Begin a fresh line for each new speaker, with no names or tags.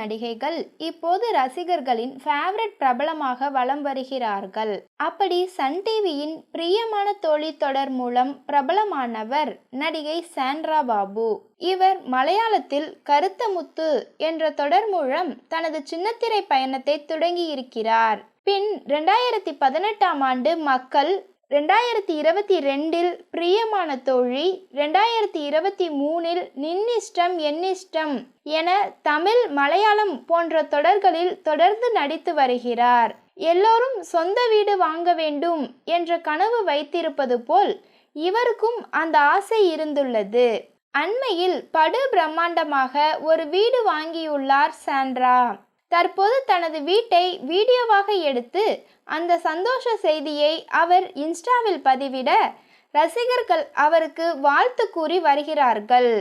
நடிகைகள் இப்போது ரசிகர்களின் ஃபேவரட் பிரபலமாக வலம் வருகிறார்கள். அப்படி சன் டிவியின் பிரியமான தோழி தொடர் மூலம் பிரபலமானவர் நடிகை சாண்ட்ரா பாபு. இவர் மலையாளத்தில் கருத்த முத்து என்ற தொடர் மூலம் தனது சின்னத்திரை பயணத்தை தொடங்கியிருக்கிறார். பின் ரெண்டாயிரத்தி பதினெட்டாம் ஆண்டு மக்கள் ரெண்டாயிரத்தி இருபத்தி ரெண்டில் பிரியமான தோழி ரெண்டாயிரத்தி இருபத்தி மூணில் நின்னிஷ்டம் என்னிஷ்டம் என தமிழ் மலையாளம் போன்ற தொடர்களில் தொடர்ந்து நடித்து வருகிறார். எல்லோரும் சொந்த வீடு வாங்க வேண்டும் என்ற கனவு வைத்திருப்பது போல் இவருக்கும் அந்த ஆசை இருந்துள்ளது. அண்மையில் படு பிரம்மாண்டமாக ஒரு வீடு வாங்கியுள்ளார் சாண்ட்ரா. தற்போது தனது வீட்டை வீடியோவாக எடுத்து அந்த சந்தோஷ செய்தியை அவர் இன்ஸ்டாவில் பதிவிட ரசிகர்கள் அவருக்கு வாழ்த்து கூறி வருகிறார்கள்.